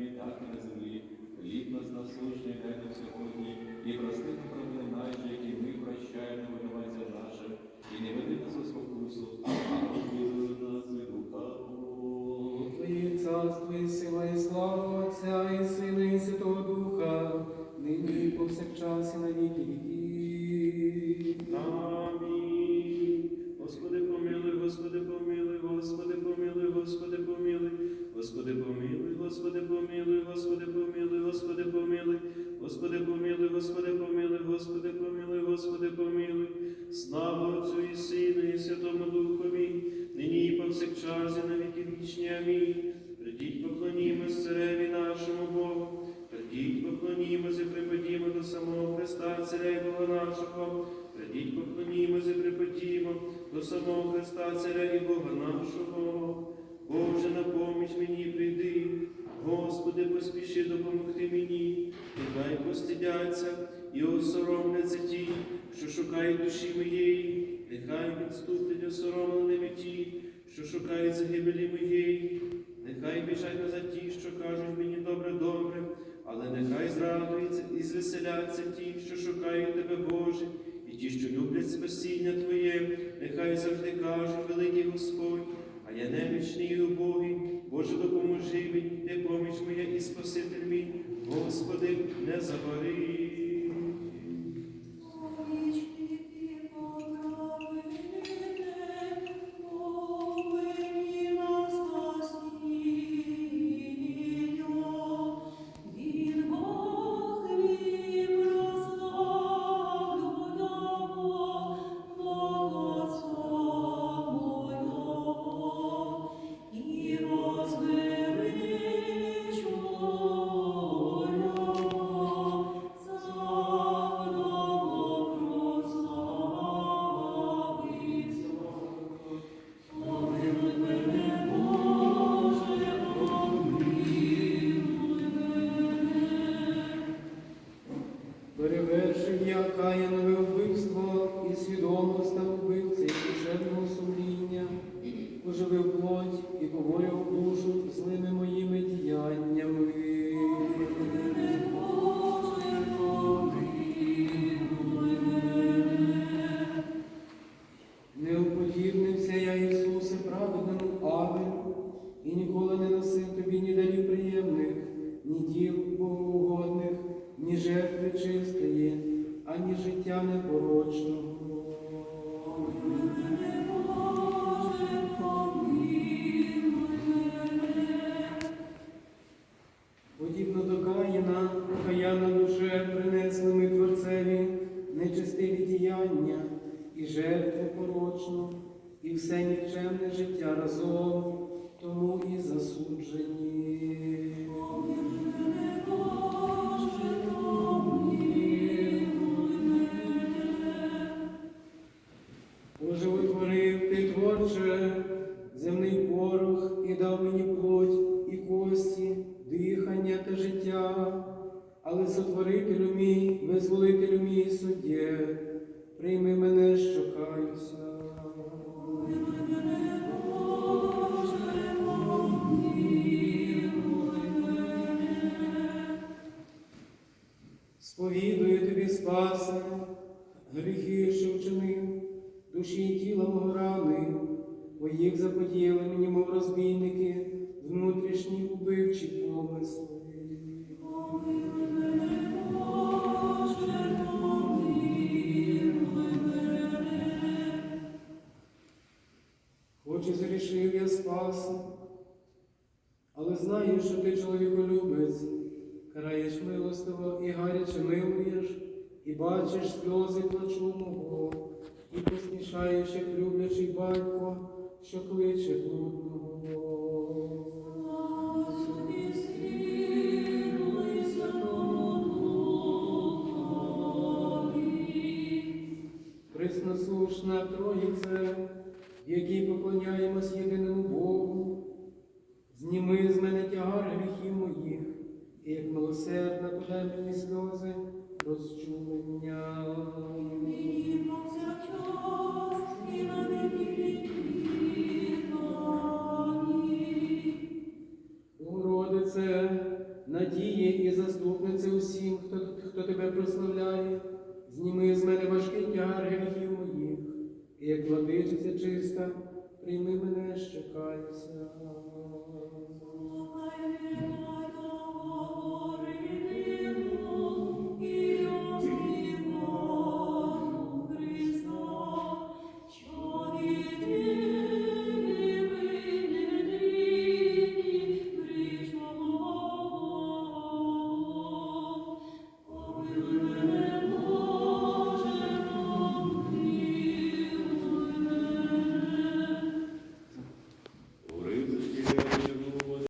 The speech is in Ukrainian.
небі, так і на землі. Хліб нас насущний дай нам сьогодні, і прости нам провини наші, які ми прощаємо винуватцям нашим, і не веди нас у спокусу, а визволи нас від лукавого. Твоє царство і Господи помилуй, Господи помилуй, Господи помилуй, Господи помилуй. Слава Отцю і Сину, і Святому Духові, нині і повсякчас, і на віки вічні. Амінь. Придіть, поклонімось цареві нашому Богу. Придіть, поклонімося, припадімо до самого Христа, Царя і Бога нашого. Придіть, поклонімося, припадімо до самого Христа, Царя і Бога нашого. Боже, на поміч мені прийди, Господи, поспіши допомогти мені, нехай постидяться і осоромляться ті, що шукають душі моєї, нехай відступлять осоромленими ті, що шукають загибелі моєї, нехай біжать назад ті, що кажуть мені добре, добре, але нехай зрадуються і звеселяться ті, що шукають тебе, Боже, і ті, що люблять спасіння Твоє, нехай завжди кажуть, великий Господь, а я немічний і убогий, Боже, допоможи мені, ти поміч моя і Спаситель мій, Господи, не забори. Я каянове вбивство і свідомо став вбивцею душевного сумління, оживив плоть і поборював душу злими моїми діяннями. Не уподібнився я, Ісусе, праведному Авелю, і ніколи не носив тобі ні дарів приємних, ні діл богоугодних, ні жертви чистої, ані життя непорочного. Подібно до Каїна, Каяна душе принесли ми Творцеві нечистиві діяння і жертву порочну, і все нікчемне життя разом, тому і засуджені. Творче, земний порох і дав мені плоть і кості, дихання та життя, але сотворителю мій, визволителю мій суддє, прийми мене, що каюся. Сповідую тобі, спасе, гріхи, що вчинив, душі і тіла мого рани, бо їх заподіяли мені, мов розбійники, внутрішні убивчі помисли. Хоч і зрішив я спаси, але знаю, що ти чоловіколюбець, караєш милостиво і гаряче милуєш, і бачиш сльози плачу мого, і посмішаєш, як люблячий батько, що кличе блудного. Преснослушна Троїце, якій поклоняємось єдиному Богу, зніми з мене тягар гріхів моїх, і як милосердна подай мені сльози розчулення. Надії і заступниця усім, хто, хто тебе прославляє. Зніми з мене важкий тягар гріхів моїх, і як владичиця чиста, прийми мене, що каюся.